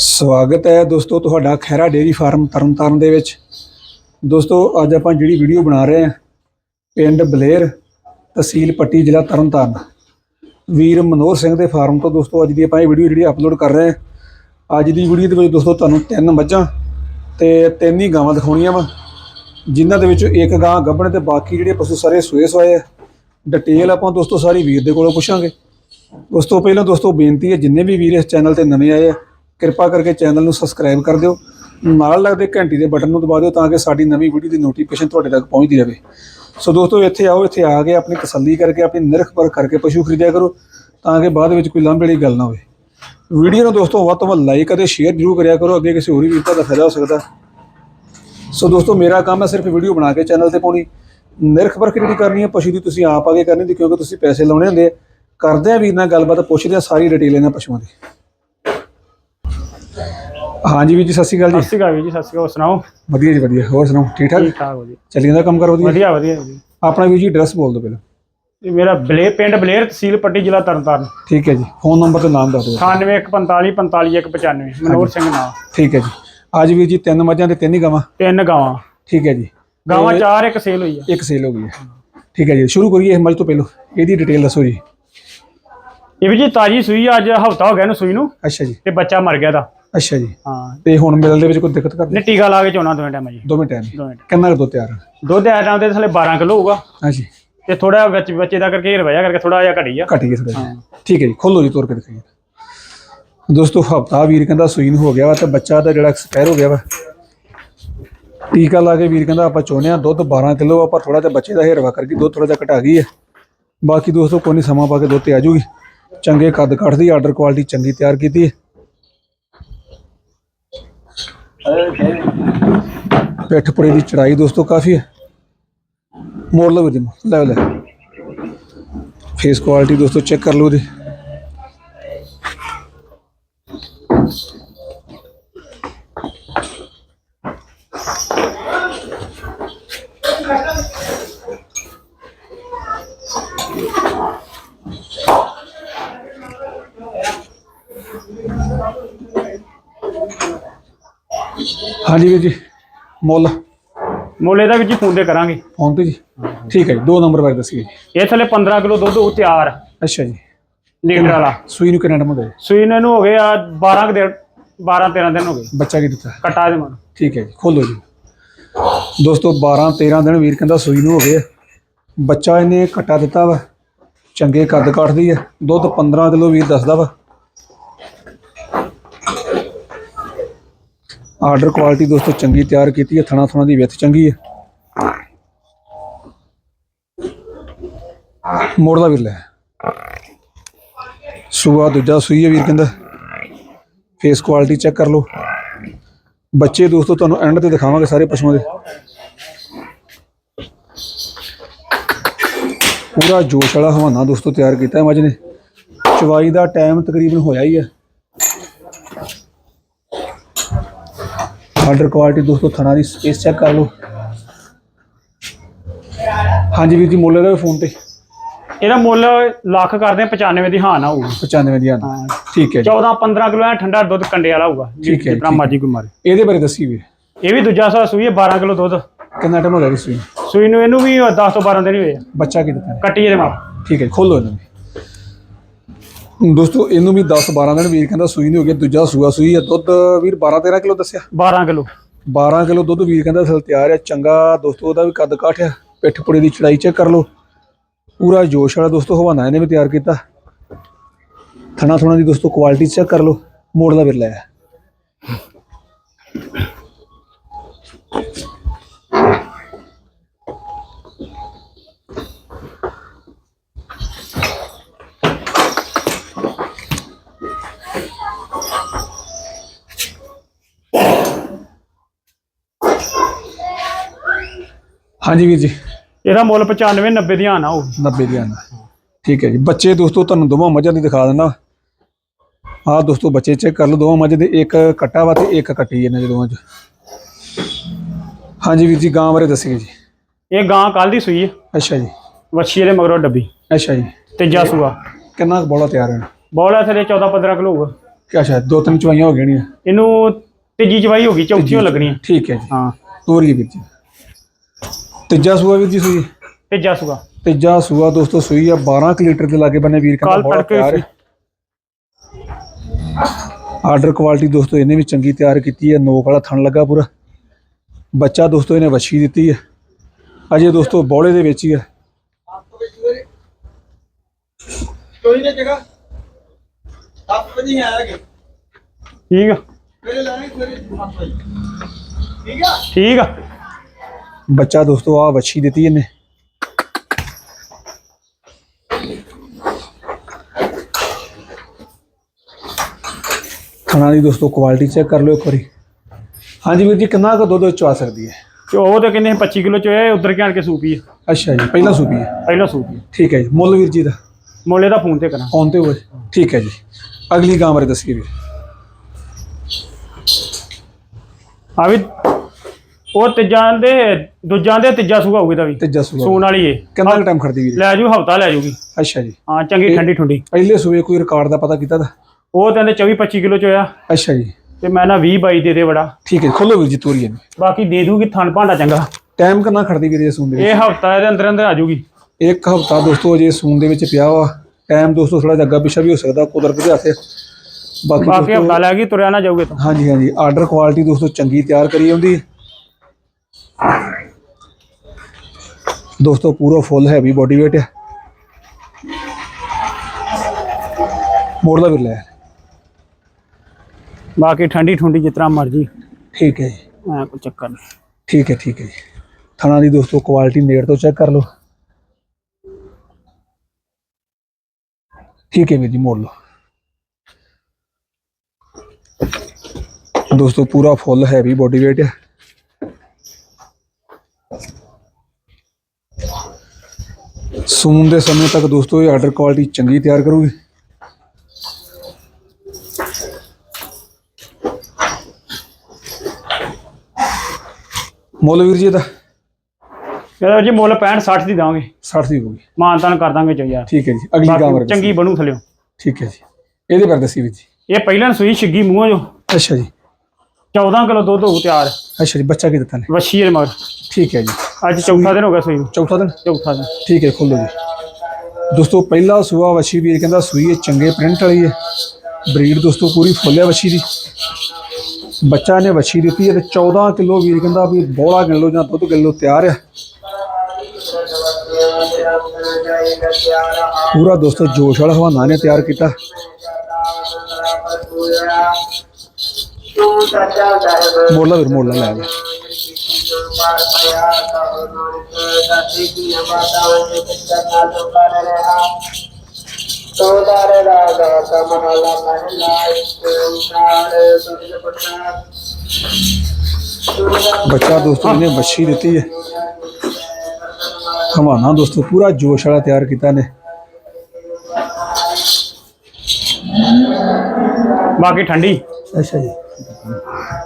ਸਵਾਗਤ ਹੈ ਦੋਸਤੋ ਤੁਹਾਡਾ ਖੈਰਾ ਡੇਰੀ ਫਾਰਮ ਤਰਨਤਾਰਨ ਦੇ ਵਿੱਚ। ਦੋਸਤੋ, ਅੱਜ ਆਪਾਂ ਜਿਹੜੀ ਵੀਡੀਓ ਬਣਾ ਰਹੇ ਹਾਂ, ਪਿੰਡ ਬਲੇਰ ਤਹਿਸੀਲ ਪੱਟੀ ਜ਼ਿਲ੍ਹਾ ਤਰਨਤਾਰਨ। ਵੀਰ ਮਨੋਹਰ ਸਿੰਘ ਦੇ ਫਾਰਮ ਤੋਂ ਦੋਸਤੋ ਅੱਜ ਦੀ ਆਪਾਂ ਇਹ ਵੀਡੀਓ ਜਿਹੜੀ ਅਪਲੋਡ ਕਰ ਰਹੇ ਹਾਂ। ਅੱਜ ਦੀ ਵੀਡੀਓ ਦੇ ਵਿੱਚ ਦੋਸਤੋ ਤੁਹਾਨੂੰ ਤਿੰਨ ਮੱਝਾਂ ਤੇ ਤਿੰਨ ਹੀ ਗਾਵਾਂ ਦਿਖਾਉਣੀਆਂ ਵਾ, ਜਿਨ੍ਹਾਂ ਦੇ ਵਿੱਚੋਂ ਇੱਕ ਗਾਂ ਗੱਭਣ ਤੇ ਬਾਕੀ ਜਿਹੜੇ ਪਸ਼ੂ ਸਾਰੇ ਸੋਏ ਸੋਏ ਆ। ਡਿਟੇਲ ਆਪਾਂ ਦੋਸਤੋ ਸਾਰੀ ਵੀਰ ਦੇ ਕੋਲੋਂ ਪੁੱਛਾਂਗੇ। ਉਸ ਤੋਂ ਪਹਿਲਾਂ ਦੋਸਤੋ ਬੇਨਤੀ ਹੈ, ਜਿੰਨੇ ਵੀ ਵੀਰ ਇਸ ਚੈਨਲ ਤੇ ਨਵੇਂ ਆਏ ਆ ਕਿਰਪਾ ਕਰਕੇ ਚੈਨਲ ਨੂੰ ਸਬਸਕ੍ਰਾਈਬ ਕਰ ਦਿਓ, ਨਾਲ ਲੱਗਦੇ ਘੰਟੀ ਦੇ ਬਟਨ ਨੂੰ ਦਬਾ ਦਿਓ ਤਾਂ ਕਿ ਸਾਡੀ ਨਵੀਂ ਵੀਡੀਓ ਦੀ ਨੋਟੀਫਿਕੇਸ਼ਨ ਤੁਹਾਡੇ ਤੱਕ ਪਹੁੰਚਦੀ ਰਹੇ। ਸੋ ਦੋਸਤੋ, ਇੱਥੇ ਆਓ, ਇੱਥੇ ਆ ਕੇ ਆਪਣੀ ਤਸੱਲੀ ਕਰਕੇ, ਆਪਣੀ ਨਿਰਖ ਪਰ ਕਰਕੇ ਪਸ਼ੂ ਖਰੀਦਿਆ ਕਰੋ ਤਾਂ ਕਿ ਬਾਅਦ ਵਿੱਚ ਕੋਈ ਲਾਂਭੇ ਵਾਲੀ ਗੱਲ ਨਾ ਹੋਵੇ। ਵੀਡੀਓ ਨੂੰ ਦੋਸਤੋ, ਵੱਧ ਤੋਂ ਵੱਧ ਲਾਈਕ ਅਤੇ ਸ਼ੇਅਰ ਜ਼ਰੂਰ ਕਰਿਆ ਕਰੋ, ਅੱਗੇ ਕਿਸੇ ਹੋਰ ਵੀ ਵੀਰ ਦਾ ਫਾਇਦਾ ਹੋ ਸਕਦਾ। ਸੋ ਦੋਸਤੋ, ਮੇਰਾ ਕੰਮ ਹੈ ਸਿਰਫ ਵੀਡੀਓ ਬਣਾ ਕੇ ਚੈਨਲ ਤੇ ਪਾਉਣੀ। ਨਿਰਖ ਪਰਖ ਜਿਹੜੀ ਕਰਨੀ ਹੈ? ਪਸ਼ੂ ਦੀ ਤੁਸੀਂ ਆਪ ਆ ਕੇ ਕਰਨੀ ਦੀ ਕਿਉਂਕਿ ਤੁਸੀਂ ਪੈਸੇ ਲਾਉਣੇ ਹੁੰਦੇ ਆ। ਕਰਦੇ ਆ ਵੀਰ ਨਾਲ ਗੱਲਬਾਤ, ਪੁੱਛਦੇ ਆ ਸਾਰੀ ਡਿਟੇਲ ਇਹਨਾਂ ਪਸ਼ੂਆਂ ਦੀ। ਹਾਂਜੀ ਵੀਰ ਜੀ ਸਤਿ ਸ਼੍ਰੀ ਅਕਾਲ ਸਤਿ ਜੀ ਸ਼੍ਰੀ ਅਕਾਲ ਵੀਰ ਜੀ ਸਤਿ ਸ਼੍ਰੀ ਅਕਾਲ। ਸੁਣਾਓ? ਵਧੀਆ ਜੀ ਵਧੀਆ। ਹੋਰ ਸੁਣਾਓ ਠੀਕ ਠਾਕ? ਠੀਕ ਠਾਕ ਹੋ ਜੀ ਚੱਲੀ ਜਾਂਦਾ ਕੰਮ ਕਰ ਵਧੀਆ? ਵਧੀਆ ਵਧੀਆ ਜੀ। ਆਪਣਾ ਵੀਰ ਜੀ ਐਡਰੈਸ ਬੋਲ ਦਿਓ ਪਹਿਲਾਂ। ਇਹ ਮੇਰਾ ਬਲੇ ਪਿੰਡ ਬਲੇਰ ਤਹਿਸੀਲ ਪੱਟੀ ਜ਼ਿਲ੍ਹਾ ਤਰਨਤਾਰਨ। ਠੀਕ ਹੈ ਜੀ। ਫੋਨ ਨੰਬਰ ਤੇ ਨਾਮ ਦੱਸ ਦਿਓ। 9845 45195 ਮਨੋਹਰ ਸਿੰਘ ਨਾਮ ਠੀਕ ਹੈ ਜੀ। ਅੱਜ ਵੀਰ ਜੀ ਤਿੰਨ ਮੱਝਾਂ ਤੇ ਤਿੰਨ ਹੀ ਗਾਵਾਂ। ਤਿੰਨ ਗਾਵਾਂ। ਠੀਕ ਹੈ ਜੀ। ਗਾਵਾਂ ਚਾਰ ਇੱਕ ਸੇਲ ਹੋਈ ਆ ਇੱਕ ਸੇਲ ਹੋ ਗਈ ਹੈ। ਠੀਕ ਹੈ ਜੀ। ਸ਼ੁਰੂ ਕਰੀਏ ਮੱਝ ਤੋਂ ਪਹਿਲਾਂ। ਇਹਦੀ ਡਿਟੇਲ ਦੱਸੋ ਜੀ। ਇਹ ਵੀ ਜੀ ਤਾਜੀ ਸੂਈ ਆ, ਅੱਜ ਹਫਤਾ ਹੋ ਗਿਆ ਇਹਨੂੰ ਸੂਈ ਨੂੰ। ਅੱਛਾ ਜੀ। ਤੇ ਬੱਚਾ ਮਰ ਗਿਆ ਦਾ ਅੱਛਾ ਜੀ। ਹਾਂ। ਤੇ ਹੁਣ ਮਿਲਣ ਦੇ ਵਿੱਚ ਕੋਈ ਦਿੱਕਤ ਕਰਦੇ ਨੇ ਟੀਕਾ ਲਾ ਕੇ ਚੋਣਾ ਦੋਵੇਂ ਟਾਈਮ ਜੀ। ਦੋਵੇਂ ਟਾਈਮ? ਦੋਵੇਂ। ਕਿੰਨਾ ਕੁ ਦੁੱਧ ਤਿਆਰ ਦੁੱਧ ਐ ਟਾਈਮ ਤੇ ਥਲੇ 12 ਕਿਲੋ ਹੋਊਗਾ। ਹਾਂਜੀ ਤੇ ਥੋੜਾ ਵਿੱਚ ਬੱਚੇ ਦਾ ਕਰਕੇ ਰਵਈਆ ਕਰਕੇ ਥੋੜਾ ਜਿਹਾ ਘਟੀ ਆ। ਘਟ ਗਈ ਥੋੜਾ ਠੀਕ ਹੈ ਜੀ ਖੋਲੋ ਜੀ ਤੋਰ ਕੇ ਦਿਖਾਈਏ। ਦੋਸਤੋ ਹਫਤਾ ਵੀਰ ਕਹਿੰਦਾ ਸੂਈ ਨੂੰ ਹੋ ਗਿਆ ਵਾ ਤੇ ਬੱਚਾ ਦਾ ਜਿਹੜਾ ਐਕਸਪਾਇਰ ਹੋ ਗਿਆ ਵਾ। ਟੀਕਾ ਲਾ ਕੇ ਵੀਰ ਕਹਿੰਦਾ ਆਪਾਂ ਚਾਹੁੰਦੇ ਆ ਦੁੱਧ 12 ਕਿਲੋ ਆਪਾਂ ਥੋੜਾ ਜਿਹਾ ਬੱਚੇ ਦਾ ਹੇਰਵਾ ਕਰਕੇ ਦੁੱਧ ਥੋੜਾ ਜਿਹਾ ਘਟਾ ਗਈ ਹੈ ਬਾਕੀ ਦੋਸਤੋ ਕੋਈ ਨਹੀਂ ਸਮਾਂ ਪਾ ਕੇ ਦੁੱਧ ਤੇ ਆ ਜੂਗੀ। ਚੰਗੇ ਕੱਦ ਕੱਠ ਦੀ ਆਰਡਰ ਕੁਆਲਿਟੀ ਚੰਗੀ ਤਿਆਰ ਕੀਤੀ ਹੈ। ਪਿੱਠ ਪੁੜੇ ਦੀ ਚੜਾਈ ਦੋਸਤੋ ਕਾਫੀ ਹੈ ਮੋੜ ਲਓ ਵੀਰ ਜੀ ਲੈ ਲੈ ਫੇਸ ਕੁਆਲਿਟੀ ਦੋਸਤੋ ਚੈੱਕ ਕਰ ਲਓ ਜੀ ਹਾਂਜੀ ਵੀਰ ਜੀ ਮੁੱਲ। ਮੁੱਲ ਇਹਦਾ ਵੀ ਜੀ ਫੋਨ ਤੇ ਕਰਾਂਗੇ। ਫੋਨ ਤੇ ਜੀ? ਠੀਕ ਹੈ ਜੀ ਦੋ ਨੰਬਰ ਬਾਰੇ ਦੱਸਿਓ ਜੀ। ਇਹ ਥਲੇ 15 ਕਿਲੋ ਦੁੱਧ ਉਹ ਤਿਆਰ। ਅੱਛਾ ਜੀ। ਲੀਟਰ ਵਾਲਾ। ਸੂਈ ਨੂੰ ਕਿੰਨਾ ਟਾਈਮ ਹੋ ਗਿਆ? ਸੂਈ ਨੂੰ ਇਹਨੂੰ ਹੋ ਗਏ ਆ 12 ਕੁ ਦਿਨ 12 13 ਦਿਨ ਹੋ ਗਏ। ਬੱਚਾ ਕੀ ਦਿੱਤਾ? ਕਟਾ ਦੇ ਮਨ। ਠੀਕ ਹੈ ਜੀ ਖੋਲੋ ਜੀ। ਦੋਸਤੋ 12 13 ਦਿਨ ਵੀਰ ਕਹਿੰਦਾ ਸੂਈ ਨੂੰ ਹੋ ਗਏ। ਬੱਚਾ ਇਹਨੇ ਕੱਟਾ ਦਿੱਤਾ ਵਾ ਚੰਗੇ ਕੱਦ ਕੱਟਦੀ ਹੈ ਦੁੱਧ 15 ਕਿਲੋ ਵੀਰ ਦੱਸਦਾ ਵਾ। ਆਰਡਰ ਕੁਆਲਿਟੀ ਦੋਸਤੋ ਚੰਗੀ ਤਿਆਰ ਕੀਤੀ ਹੈ, ਥਣਾ ਥਣਾ ਦੀ ਵਿੱਥ ਚੰਗੀ ਹੈ। ਮੋੜਦਾ ਵੀਰ ਲੈ। ਸੂਆ ਦੂਜਾ ਸੂਈ ਹੈ ਵੀਰ ਕਹਿੰਦਾ। ਫੇਸ ਕੁਆਲਿਟੀ ਚੈੱਕ ਕਰ ਲਓ। ਬੱਚੇ ਦੋਸਤੋ ਤੁਹਾਨੂੰ ਐਂਡ ਤੇ ਦਿਖਾਵਾਂਗੇ ਸਾਰੇ ਪਸ਼ੂਆਂ ਦੇ। ਪੂਰਾ ਜੋਸ਼ ਵਾਲਾ ਹਵਾਨਾ ਦੋਸਤੋ ਤਿਆਰ ਕੀਤਾ ਹੈ ਮੱਝ ਨੇ। ਚਵਾਈ ਦਾ ਟਾਈਮ ਤਕਰੀਬਨ ਹੋਇਆ ਹੀ ਹੈ। ਆਰਡਰ ਕੁਆਲਿਟੀ ਦੋਸਤੋ ਥਣਾ ਦੀ ਸਪੇਸ ਚੈੱਕ ਕਰ ਲਓ। ਹਾਂਜੀ ਵੀਰ ਜੀ ਮੁੱਲ ਦਾ ਫੋਨ ਤੇ। ਇਹਦਾ ਮੁੱਲ ਲੱਖ ਕਰਦੇ ਆ 95 ਦੀ ਹਾਂ ਨਾ ਹੋਊਗੀ 95 ਦੀ ਹਾਂ। ਠੀਕ ਹੈ ਜੀ। 14 15 ਕਿਲੋ ਐ ਠੰਡਾ ਦੁੱਧ ਕੰਡੇ ਵਾਲਾ ਹੋਊਗਾ ਠੀਕ ਹੈ, ਜਿਤਨਾ ਮਰਜ਼ੀ ਕੋਈ ਮਾਰੇ। ਇਹਦੇ ਬਾਰੇ ਦੱਸੀ ਵੀਰ। ਇਹ ਵੀ ਦੂਜਾ ਸਾ ਸੂਈ ਹੈ 12 ਕਿਲੋ ਦੁੱਧ। ਕਿੰਨਾ ਟਾਈਮ ਹੋ ਗਿਆ ਨੂੰ? ਸੂਈ ਨੂੰ ਇਹਨੂੰ ਵੀ 10 ਤੋਂ 12 ਦਿਨ ਹੀ ਹੋਏ ਆ। ਬੱਚਾ ਕੀ ਦਿੱਤਾ ਕੱਟੀ ਇਹਦੇ ਮਾਪ। ਠੀਕ ਹੈ ਖੋਲੋ ਇਹਨੂੰ। ਵੀ ਦੋਸਤੋ ਇਹਨੂੰ ਵੀ 10 12 ਦਿਨ ਵੀਰ ਕਹਿੰਦਾ ਸੂਈ ਨਹੀਂ ਹੋ ਗਿਆ ਦੂਜਾ ਸੂਆ ਸੂਈ ਹੈ ਦੁੱਧ। ਵੀਰ 12 13 ਕਿਲੋ ਦੱਸਿਆ? 12 ਕਿਲੋ। 12 ਕਿਲੋ ਦੁੱਧ ਵੀਰ ਕਹਿੰਦਾ ਸਲ ਤਿਆਰ ਹੈ ਚੰਗਾ ਦੋਸਤੋ ਉਹਦਾ ਵੀ ਕੱਦ ਕਾਠ ਆ। ਪਿੱਠ ਪੁੜੇ ਦੀ ਚੜਾਈ ਚੈੱਕ ਕਰ ਲਓ। ਪੂਰਾ ਜੋਸ਼ ਵਾਲਾ ਦੋਸਤੋ ਹਵਾਨਾ ਇਹਨੇ ਵੀ ਤਿਆਰ ਕੀਤਾ। ਥਣਾ ਥਣਾ ਦੀ ਦੋਸਤੋ ਕੁਆਲਿਟੀ ਚੈੱਕ ਕਰ ਲਓ। ਮੋੜ ਦਾ ਬਿਰਲਾ ਹੈ ਹਾਂਜੀ ਵੀਰ ਜੀ। ਇਹਦਾ ਮੁੱਲ 95 90 ਦੀ ਹਾਂ ਨਾ ਹੋਊਗੀ 90 ਦੀ ਆਨਾ ਠੀਕ ਹੈ ਜੀ। ਬੱਚੇ ਦੋਸਤੋ ਤੁਹਾਨੂੰ ਦੋਵਾਂ ਮੱਝਾਂ ਦੀ ਦਿਖਾ ਦਿੰਦਾ। ਆਹ ਦੋਸਤੋ ਬੱਚੇ ਚੈੱਕ ਕਰ ਲਓ। ਦੋਵਾਂ ਮੱਝ ਦੇ ਇੱਕ ਕੱਟਾ ਵਾ ਤੇ ਇੱਕ ਕੱਟੀ ਇਹਨਾਂ ਦੇ ਦੋਵਾਂ ਚ। ਹਾਂਜੀ ਵੀਰ ਜੀ ਗਾਂ ਬਾਰੇ ਦੱਸਿਓ ਜੀ। ਇਹ ਗਾਂ ਕੱਲ ਦੀ ਸੂਈ ਹੈ। ਅੱਛਾ ਜੀ। ਵੱਛੀ ਇਹਦੇ ਮਗਰੋਂ ਡੱਬੀ। ਅੱਛਾ ਜੀ। ਤੀਜਾ ਸੂਆ ਕਿੰਨਾ ਕੁ ਬੋਲਾ ਤਿਆਰ ਹੈ ਬੋਲਾ ਥਲੇ 14 15 ਕਿਲੋ ਹੋਊਗਾ। ਅੱਛਾ ਦੋ ਤਿੰਨ ਚਵਾਈਆਂ ਹੋ ਗਈਆਂ ਇਹਨੂੰ ਤੀਜੀ ਚਵਾਈ ਹੋ ਗਈ ਚੌਥੀ ਹੋ ਲੱਗਣੀ ਠੀਕ ਹੈ ਜੀ। ਹਾਂ। ਤੋਰੀਏ ਵੀਰ ਜੀ। ਤੀਜਾ ਸੂਆ ਵੀਰ ਜੀ ਸੂਈ? ਤੀਜਾ ਸੁਗਾ ਤੀਜਾ ਸੂਆ ਦੋਸਤੋ ਸੂਈ ਆ 12 ਕੁ ਲੀਟਰ ਦੇ ਲਾਗੇ ਬੰਨੇ ਵੀਰ ਕਹਿੰਦਾ ਕਾਲ ਬਹੁਤ ਪਿਆਰ ਹੈ ਆਰਡਰ ਕੁਆਲਿਟੀ ਦੋਸਤੋ ਇਹਨੇ ਵੀ ਚੰਗੀ ਤਿਆਰ ਕੀਤੀ ਹੈ ਨੋਕ ਵਾਲਾ ਥਣ ਲੱਗਾ ਪੂਰਾ। ਬੱਚਾ ਦੋਸਤੋ ਇਹਨੇ ਵੱਛੀ ਦਿੱਤੀ ਹੈ ਅਜੇ ਦੋਸਤੋ ਬੋਲੇ ਦੇ ਵਿੱਚ ਹੀ ਹੈ ਕੋਈ ਨਾ ਜਗ੍ਹਾ ਸੱਤ ਵਜੇ ਆਏਗੇ ਠੀਕ ਆ। ਮੇਰੇ ਲਾਣੇ ਸਵੇਰੇ ਸੱਤ ਵਜੇ। ਠੀਕ ਆ? ਠੀਕ ਆ। ਬੱਚਾ ਦੋਸਤੋ ਆ ਵੱਛੀ ਦਿੱਤੀ ਇਹਨੇ। ਖਾਣਾ ਦੀ ਦੋਸਤੋ ਕੁਆਲਿਟੀ ਚੈੱਕ ਕਰ ਲਓ ਇੱਕ ਵਾਰੀ। ਹਾਂਜੀ ਵੀਰ ਜੀ ਕਿੰਨਾ ਕੁ ਦੁੱਧ ਚਵਾ ਸਕਦੀ ਹੈ? ਤੇ ਉਹ ਤੇ ਕਹਿੰਦੇ 25 ਕਿਲੋ ਚ ਹੋਇਆ ਉਧਰ ਆਣ ਕੇ ਸੂਪੀ ਆ ਅੱਛਾ ਜੀ ਪਹਿਲਾ ਸੂਪੀ ਹੈ ਪਹਿਲਾਂ ਸੂਪੀ ਠੀਕ ਹੈ ਜੀ ਮੁੱਲ ਵੀਰ ਜੀ ਦਾ? ਮੋਲੇ ਦਾ ਫੋਨ ਤੇ ਕਰਾਂ। ਆਉਣ ਤੇ ਹੋਏ ਠੀਕ ਹੈ ਜੀ ਅਗਲੀ ਗਾਂ ਬਾਰੇ ਦੱਸੀਏ ਵੀਰ। ਆ ਵੀ ਉਹ ਤੀਜਾਂ ਦੇ ਦੂਜਾਂ ਦੇ ਤੀਜਾ ਸੂਗਾ ਹੋਊਗੀ ਦਾ ਵੀ। ਤੀਜਾ ਸੂਆ। ਸੂਣ ਵਾਲੀ ਏ। ਕਿੰਨਾ ਕੁ ਟਾਈਮ ਖੜਦੀ ਵੀਰ? ਲੈ ਜੂ ਹਫਤਾ ਲੈ ਜੂਗੀ। ਅੱਛਾ ਜੀ। ਹਾਂ ਚੰਗੀ ਠੰਡੀ ਠੰਡੀ। ਪਹਿਲੇ ਸੂਏ ਕੋਈ ਰਿਕਾਰਡ ਦਾ ਪਤਾ ਕੀਤਾ ਦਾ ਉਹ ਕਹਿੰਦੇ 24 25 ਕਿਲੋ ਚ ਹੋਇਆ ਅੱਛਾ ਜੀ। ਤੇ ਮੈਂ ਨਾ 20 22 ਦੇ ਦੇ ਬੜਾ। ਠੀਕ ਹੈ ਖੋਲੋ ਵੀਰ ਜੀ ਤੋਰੀਏ ਨੂੰ ਬਾਕੀ ਦੇ ਦੂਗੀ ਥਣ ਭਾਂਡਾ ਚੰਗਾ। ਟਾਈਮ ਕਿੰਨਾ ਖੜਦੀ ਵੀਰ ਸੂਣ ਦੇ ਵਿੱਚ? ਇਹ ਹਫਤਾ ਇਹਦੇ ਅੰਦਰ ਅੰਦਰ ਆ ਜੂਗੀ। ਇੱਕ ਹਫਤਾ ਦੋਸਤੋ ਜੇ ਸੂਣ ਦੇ ਵਿੱਚ ਪਿਆ ਵਾ। ਟਾਈਮ ਦੋਸਤੋ ਥੋੜਾ ਜਿਹਾ ਅੱਗਾ ਪਿੱਛਾ ਵੀ ਹੋ ਸਕਦਾ ਕੁਦਰਤ ਦੇ ਹੱਥੇ। ਬਾਕੀ ਹਫਤਾ ਲੈ ਗਈ ਤੁਰਿਆ ਨਾ ਜਾਊਗੇ ਤਾਂ। ਹਾਂਜੀ ਹਾਂਜੀ। ਆਰਡਰ ਕੁਆਲਿਟੀ ਦੋਸਤੋ ਚੰਗੀ ਤਿਆਰ ਕਰੀ ਹੁੰਦੀ। ਦੋਸਤੋ ਪੂਰਾ ਫੁੱਲ ਹੈਵੀ ਬੋਡੀ weight ਹੈ। ਮੋੜ ਦਾ ਵੀ ਲੈ। ਬਾਕੀ ਠੰਡੀ ਠੁੰਡੀ ਤਰ੍ਹਾਂ ਮਰਜ਼ੀ। ਠੀਕ ਹੈ ਜੀ। ਐ ਕੋਈ ਚੱਕਰ ਨਹੀਂ। ਠੀਕ ਹੈ ਠੀਕ ਹੈ ਜੀ। ਥਣਾ ਦੀ ਦੋਸਤੋ ਕੁਆਲਿਟੀ ਨੇੜ ਤੋਂ ਚੈੱਕ ਕਰ ਲਓ। ਠੀਕ ਹੈ ਵੀਰ ਜੀ ਮੋੜ ਲਓ। ਦੋਸਤੋ ਪੂਰਾ ਫੁੱਲ ਹੈਵੀ ਬੋਡੀ weight ਹੈ। ਸੂਨ ਦੇ ਸਮੇਂ ਤੱਕ ਦੋਸਤੋ ਇਹ ਆਰਡਰ ਕੁਆਲਿਟੀ ਚੰਗੀ ਤਿਆਰ ਕਰੂਗੀ। ਮੁੱਲ ਵੀਰ ਜੀ ਦਾ ਇਹਦਾ ਜੀ ਮੁੱਲ 65 60 ਦੀ ਦਾਂਗੇ। 60 ਦੀ ਹੋਊਗੀ। ਮਾਨਤਾਨ ਕਰ ਦਾਂਗੇ ਚੋ ਯਾਰ ਠੀਕ ਹੈ ਜੀ ਅਗਲੀ ਗਾਂ ਬਾਕੀ ਬਾਰੇ ਚੰਗੀ ਬਣੂ ਥਲਿਓ। ਠੀਕ ਹੈ ਜੀ। ਇਹਦੇ ਬਾਰੇ ਦੱਸੀ ਵੀਰ ਜੀ। ਇਹ ਪਹਿਲਾਂ ਸੂਈ ਛਿੱਗੀ ਮੂੰਹੋਂ ਜੋ। ਅੱਛਾ ਜੀ। 14 ਕਿਲੋ ਦੁੱਧ ਹੋਊ ਤਿਆਰ। ਅੱਛਾ ਜੀ ਬੱਚਾ ਕੀ ਦਿੱਤਾ ਨੇ? ਦੇ ਮਗਰ। ਠੀਕ ਹੈ ਜੀ। ਅੱਜ ਚੌਥਾ ਦਿਨ ਹੋ ਗਿਆ ਸੂਈ ਨੂੰ। ਚੌਥਾ ਦਿਨ? ਚੌਥਾ ਦਿਨ। ਠੀਕ ਹੈ ਖੋਲੋ ਜੀ। ਦੋਸਤੋ ਪਹਿਲਾ ਸੂਆ ਵਛੀ ਵੀਰ ਕਹਿੰਦਾ ਸੂਈ ਹੈ ਚੰਗੇ ਪ੍ਰਿੰਟ ਵਾਲੀ ਹੈ। ਬਰੀਡ ਦੋਸਤੋ ਪੂਰੀ ਫੁੱਲ ਹੈ ਵਛੀ ਦੀ। ਬੱਚਾ ਨੇ ਵਛੀ ਦਿੱਤੀ ਹੈ ਤੇ 14 ਕਿਲੋ ਵੀਰ ਕਹਿੰਦਾ ਵੀ ਬੋਲਾ ਗਿਣ ਲਓ ਜਾਂ ਦੁੱਧ ਗਿਣ ਲਓ ਤਿਆਰ ਹੈ। ਪੂਰਾ ਦੋਸਤੋ ਜੋਸ਼ ਵਾਲਾ ਹਵਾਨਾ ਨੇ ਤਿਆਰ ਕੀਤਾ। ਮੋੜਲਾ ਵੀਰ ਮੋੜਲਾ ਲੈ ਲੈ ਤੋਦਾਰੇ ਰਾਗਾ ਕਮਲਾ ਮਹਿਲਾ ਇੱਕ ਓੰਕਾਰ ਸੁਰਿ ਪਟਨਾ ਬੱਚਾ ਦੋਸਤੋ ਇਹਨੇ ਵੱਛੀ ਦਿੱਤੀ ਹੈ ਹਵਾਨਾ ਦੋਸਤੋ ਪੂਰਾ ਜੋਸ਼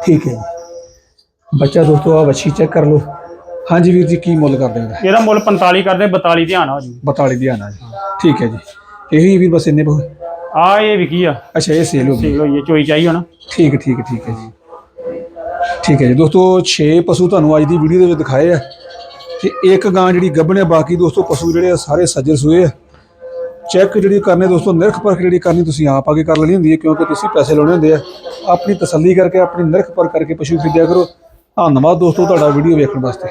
ਠੀਕ ਹੈ ਜੀ। ਬੱਚਾ ਦੋਸਤੋ ਆ ਵੱਛੀ ਚੈੱਕ ਕਰ ਲਓ। ਹਾਂਜੀ ਵੀਰ ਜੀ ਕੀ ਮੁੱਲ ਕਰਦੇ ਹੋ? ਇਹਦਾ ਮੁੱਲ 45 ਕਰਦੇ 42 ਧਿਆਨ ਹੋ ਜੂ। 42 ਦੀ ਆਣਾ ਜੀ। ਠੀਕ ਹੈ ਜੀ। ਇਹੀ ਵੀਰ ਬਸ ਇੰਨੇ ਬਹੁ ਆ ਇਹ ਵਿਕੀ ਆ। ਅੱਛਾ ਇਹ ਸੇਲ ਹੋ ਗਈ। ਸੇਲ ਹੋਈ ਹੈ ਚੋਈ ਚਾਹੀ ਹੁਣ। ਠੀਕ ਠੀਕ ਠੀਕ ਹੈ ਜੀ। ਠੀਕ ਹੈ ਜੀ। ਦੋਸਤੋ 6 ਪਸ਼ੂ ਤੁਹਾਨੂੰ ਅੱਜ ਦੀ ਵੀਡੀਓ ਦੇ ਵਿੱਚ ਦਿਖਾਏ ਆ। ਤੇ ਇੱਕ ਗਾਂ ਜਿਹੜੀ ਗੱਭਣ ਹੈ ਬਾਕੀ ਦੋਸਤੋ ਪਸ਼ੂ ਜਿਹੜੇ ਆ ਸਾਰੇ ਸੱਜਰ ਸੂਏ ਆ। ਚੈੱਕ ਜਿਹੜੀ ਕਰਨੇ ਦੋਸਤੋ, ਨਿਰਖ ਪਰਖ ਜਿਹੜੀ ਕਰਨੀ ਤੁਸੀਂ ਆਪ ਆ ਕੇ ਕਰ ਲੈਣੀ ਹੁੰਦੀ ਹੈ, ਕਿਉਂਕਿ ਤੁਸੀਂ ਪੈਸੇ ਲਾਉਣੇ ਹੁੰਦੇ ਆ। ਆਪਣੀ ਤਸੱਲੀ ਕਰਕੇ, ਆਪਣੀ ਨਿਰਖ ਪਰਖ ਕਰਕੇ ਪਸ਼ੂ ਖਰੀਦਿਆ ਕਰੋ। ਧੰਨਵਾਦ ਦੋਸਤੋ, ਤੁਹਾਡਾ ਵੀਡੀਓ ਵੇਖਣ ਵਾਸਤੇ।